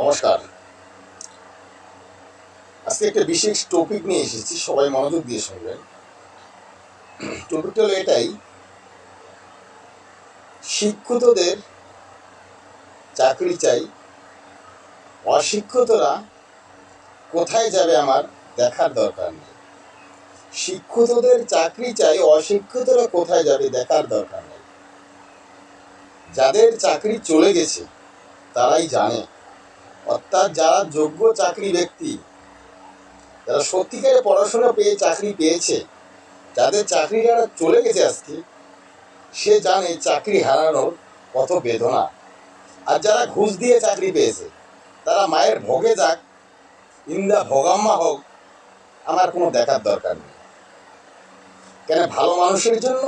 নমস্কার। আজকে একটা বিশেষ টপিক নিয়ে এসেছি, সবাই মনোযোগ দিয়ে শুনবেন। টপিকটা হলো এটাই, শিক্ষিতদের চাকরি চাই, অশিক্ষিতরা কোথায় যাবে আমার দেখার দরকার নেই। শিক্ষিতদের চাকরি চাই, অশিক্ষিতরা কোথায় যাবে দেখার দরকার নেই। যাদের চাকরি চলে গেছে, তারাই জানে। অর্থাৎ যারা যোগ্য চাকরি ব্যক্তি, যারা সত্যিকারে পড়াশোনা পেয়ে চাকরি পেয়েছে, যাদের চাকরি যারা চলে গেছে আজকে, সে জানে চাকরি হারানোর কত বেদনা। আর যারা ঘুষ দিয়ে চাকরি পেয়েছে, তারা মায়ের ভোগে যাক, ইন্দা ভোগাম্মা হোক, আমার কোনো দেখার দরকার নেই। কেন ভালো মানুষের জন্য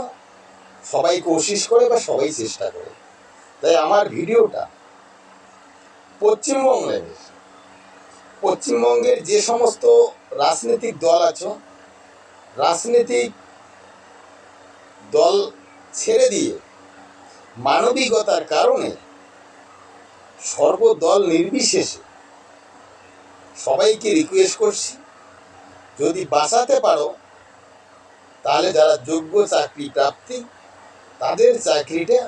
সবাই কোশিশ করে বা সবাই চেষ্টা করে? তাই আমার ভিডিওটা পশ্চিমবঙ্গের পশ্চিমবঙ্গের যে সমস্ত রাজনৈতিক দল আছে, রাজনৈতিক দল ছেড়ে দিয়ে মানবিকতার কারণে সর্বদল নির্বিশেষে সবাইকে রিকোয়েস্ট করছি, যদি বাঁচাতে পারো, তাহলে যারা যোগ্য চাকরি প্রাপ্তি, তাদের চাকরিটা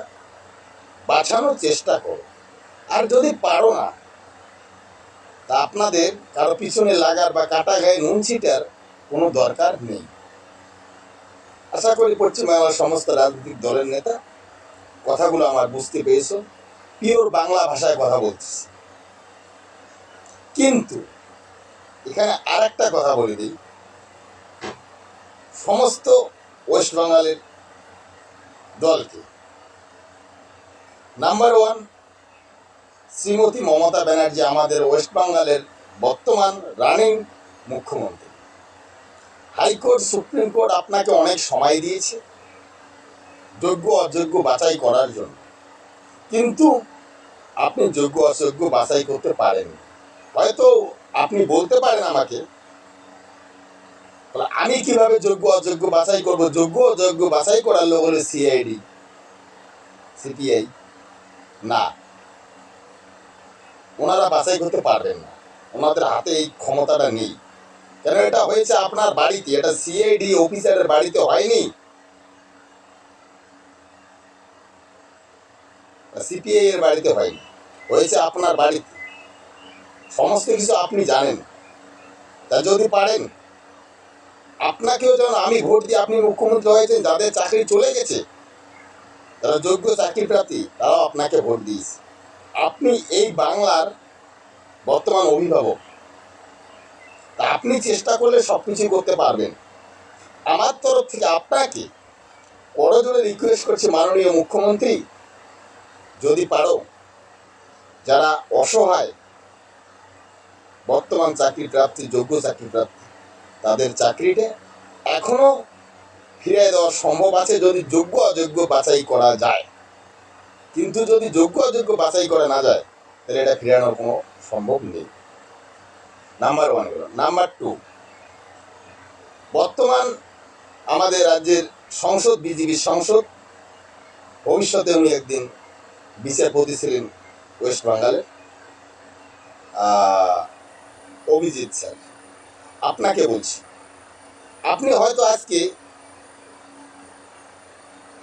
বাঁচানোর চেষ্টা করো। আর যদি পারো না, তা আপনাদের কারও পিছনে লাগার বা কাটা গায়ে নুন ছিটার কোনো দরকার নেই। আশা করি পশ্চিমবাংলার সমস্ত রাজনৈতিক দলের নেতা কথাগুলো আমার বুঝতে পেরেছ, পিওর বাংলা ভাষায় কথা বলতেছি। কিন্তু এখানে আর একটা কথা বলে দিই, সমস্ত ওয়েস্ট বেঙ্গলের দলকে। নাম্বার ওয়ান শ্রীমতী মমতা ব্যানার্জি আমাদের ওয়েস্ট বেঙ্গলের বর্তমান রানিং মুখ্যমন্ত্রী। হাইকোর্ট, সুপ্রিম কোর্ট আপনাকে অনেক সময় দিয়েছে, যোগ্য, অযোগ্য বাছাই করার জন্য। কিন্তু আপনি যোগ্য, অযোগ্য বাছাই করতে পারেন। হয়তো আপনি বলতে পারেন আমাকে আমি কীভাবে যোগ্য, অযোগ্য বাছাই করব? যোগ্য, অযোগ্য বাছাই করার লোক হলো সিআইডি সিপিআই না। ওনারা বাছাই করতে পারবেন না। ওনাদের হাতে এই ক্ষমতাটা নেই। কেন এটা হয়েছে আপনার বাড়িতে? এটা সিআইডি অফিসারের বাড়িতে হয়নি? সিপিআই এর বাড়িতে হয়নি। হয়েছে আপনার বাড়িতে। সমস্ত কিছু আপনি জানেন। তা যদি পারেন, আপনাকেও যেমন আমি ভোট দিয়ে আপনি মুখ্যমন্ত্রী হয়েছেন, যাদের চাকরি চলে গেছে, যারা যোগ্য চাকরি প্রার্থী তারাও আপনাকে ভোট দিয়েছে। আপনি এই বাংলার বর্তমান অভিভাবক, তা আপনি চেষ্টা করলে সব কিছুই করতে পারবেন। আমার তরফ থেকে আপনাকে করজোরে রিকোয়েস্ট করছি মাননীয় মুখ্যমন্ত্রী, যদি পারো, যারা অসহায়, বর্তমান চাকরি প্রাপ্তি যোগ্য চাকরি প্রাপ্তি তাদের চাকরিটা এখনও ফিরিয়ে দেওয়া সম্ভব আছে, যদি যোগ্য অযোগ্য বাছাই করা যায়। কিন্তু যদি যোগ্য অযোগ্য বাছাই করা না যায়, তাহলে এটা ফিরানোর কোনো সম্ভব নেই। নাম্বার ওয়ান গেল নাম্বার টু বর্তমান আমাদের রাজ্যের সংসদ বিজেপির সংসদ, ভবিষ্যতে উনি একদিন বিচারপতি ছিলেন ওয়েস্ট বেঙ্গলে অভিজিৎ স্যার। আপনাকে বলছি, আপনি হয়তো আজকে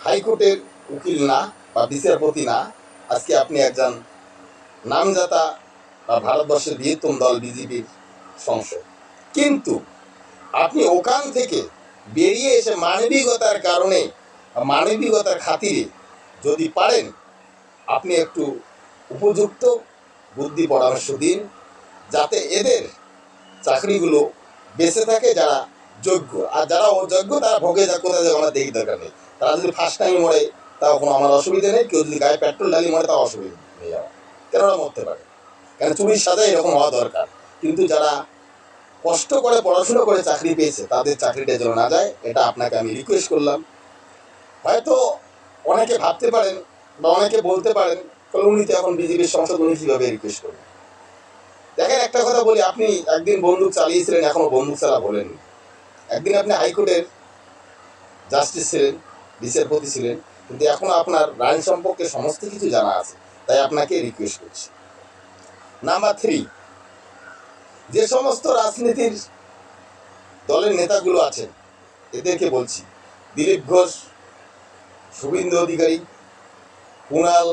হাইকোর্টের উকিল না বা বিচারপতি না আজকে আপনি একজন নামজাতা বা ভারতবর্ষের বৃহত্তম দল বিজেপির সংসদ। কিন্তু আপনি ওখান থেকে বেরিয়ে এসে মানবিকতার কারণে মানবিকতার খাতিরে যদি পারেন, আপনি একটু উপযুক্ত বুদ্ধি পরামর্শ দিন, যাতে এদের চাকরিগুলো বেঁচে থাকে যারা যোগ্য। আর যারা অযোগ্য, তারা ভোগে যা কোথায় আমার দেখি দরকার নেই। তারা যদি ফার্স্ট টাইম মরে তাও কোনো আমার অসুবিধা নেই। কেউ যদি গায়ে পেট্রোল ঢালি মরে তাও অসুবিধা নেই। আমার কেন ওরা মরতে পারে। কেন চুরির সাথে এরকম হওয়া দরকার। কিন্তু যারা কষ্ট করে পড়াশুনো করে চাকরি পেয়েছে, তাদের চাকরিটা যেন না যায়, এটা আপনাকে আমি রিকোয়েস্ট করলাম। হয়তো অনেকে ভাবতে পারেন বা অনেকে বলতে পারেন, তাহলে উনি তো এখন বিজেপির সংসদ উনি কীভাবে রিকোয়েস্ট করবেন? দেখেন, একটা কথা বলি, আপনি একদিন বন্দুক চালিয়েছিলেন এখনও বন্দুক চালা বলেননি। একদিন আপনি হাইকোর্টের জাস্টিস ছিলেন, বিচারপতি ছিলেন কিন্তু এখন আপনার আইন সম্পর্কে সমস্ত কিছু জানা আছে, তাই আপনাকে রিকোয়েস্ট করছি। নাম্বার থ্রি যে সমস্ত রাজনীতির দলের নেতাগুলো আছেন, এদেরকে বলছি। দিলীপ ঘোষ, শুভেন্দু অধিকারী কুণাল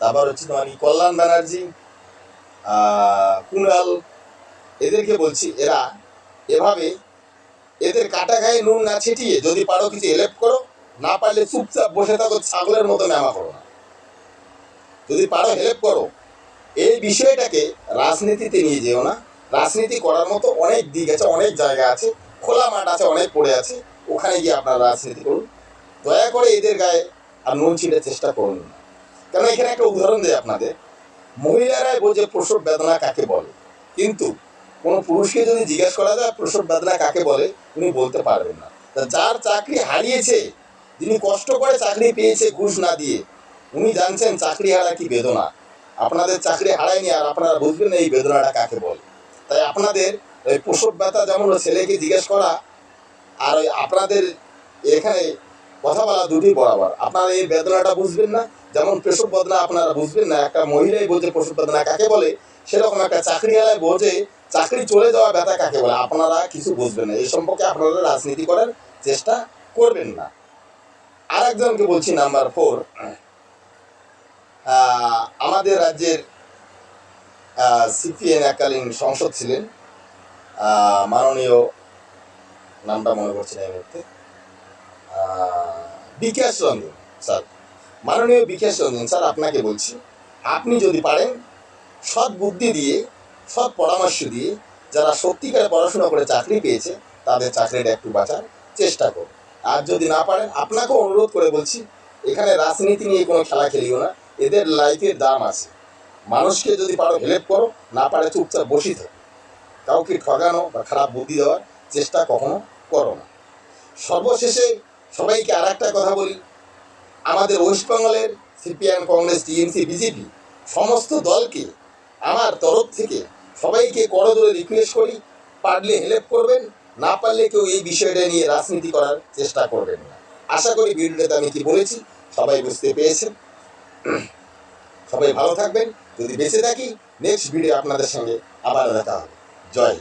তারপর হচ্ছে তোমার কি, কল্যাণ ব্যানার্জি কুণাল এদেরকে বলছি, এরা এভাবে এদের কাটা গায়ে নুন না ছিটিয়ে যদি পারো কিছু হেল্প করো না পারলে চুপচাপ বসে থাকো, ছাগলের মতো ম্যামা করো না। যদি পারো হেল্প করো। এই বিষয়টাকে রাজনীতিতে নিয়ে যেও না। রাজনীতি করার মতো অনেক দিক আছে, অনেক জায়গা আছে, খোলা মাঠ আছে, অনেক পড়ে আছে। ওখানে গিয়ে আপনারা রাজনীতি করুন। দয়া করে এদের গায়ে আর নুন ছিটার চেষ্টা করুন না। কেন, এখানে একটা উদাহরণ দেয় আপনাদের। মহিলারাই বোঝে প্রসব বেদনা কাকে বলে? কিন্তু কোনো পুরুষকে যদি জিজ্ঞেস করা যায়, প্রসব বেদনা কাকে বলে, উনি বলতে পারবেন না। যার চাকরি হারিয়েছে যিনি কষ্ট করে চাকরি পেয়েছে ঘুষ না দিয়ে। উনি জানছেন চাকরি হারা কি বেদনা। আপনাদের চাকরি হারায়নি আর আপনারা বুঝবেন এই বেদনাটা কাকে বলে। তাই আপনাদের ওই প্রসব ব্যথা যেমন ছেলেকে জিজ্ঞেস করা আর ওই আপনাদের এখানে কথা বলা দুটি বরাবর। আপনারা এই বেদনাটা বুঝবেন না, যেমন প্রসব বেদনা আপনারা বুঝবেন না। একটা মহিলাই বোঝে প্রসব বেদনা কাকে বলে? সেরকম একটা চাকরি চাকরিওয়ালায় বোঝে চাকরি চলে যাওয়া ব্যথা কাকে বলে? আপনারা কিছু বুঝবেন না। এই সম্পর্কে আপনারা রাজনীতি করার চেষ্টা করবেন না। আর একজনকে বলছি নাম্বার ফোর। আমাদের রাজ্যের সিপিএন এককালীন সংসদ ছিলেন। মাননীয় নামটা মনে করছি না এই মুহূর্তে। বিকাশ রঞ্জন, স্যার। মাননীয় বিকাশ রঞ্জন, স্যার, আপনাকে বলছি, আপনি যদি পারেন, সৎ বুদ্ধি দিয়ে, সৎ পরামর্শ দিয়ে, যারা সত্যিকারে পড়াশোনা করে চাকরি পেয়েছে, তাদের চাকরিটা একটু বাঁচার চেষ্টা করুন। আর যদি না পারেন, আপনাকেও অনুরোধ করে বলছি, এখানে রাজনীতি নিয়ে কোনো খেলা খেলিও না। এদের লাইফের দাম আছে। মানুষকে যদি পারো হেল্প করো, না পারে চুপচাপ বসি থাকো। কাউকে ঠগানো বা খারাপ বুদ্ধি দেওয়ার চেষ্টা কখনো করো না। সর্বশেষে সবাইকে আর একটা কথা বলি। আমাদের ওয়েস্ট বেঙ্গলের সিপিএম, কংগ্রেস, টিএমসি, বিজেপি সমস্ত দলকে আমার তরফ থেকে সবাইকে করজোরে রিকোয়েস্ট করি। পারলে হেল্প করবেন না পারলে কেউ এই বিষয়টা নিয়ে রাজনীতি করার চেষ্টা করবেন না। আশা করি ভিডিওটাতে আমি কি বলেছি, সবাই বুঝতে পেরেছেন। সবাই ভালো থাকবেন। যদি বেঁচে থাকি নেক্সট ভিডিও আপনাদের সঙ্গে আবার দেখা হবে। জয়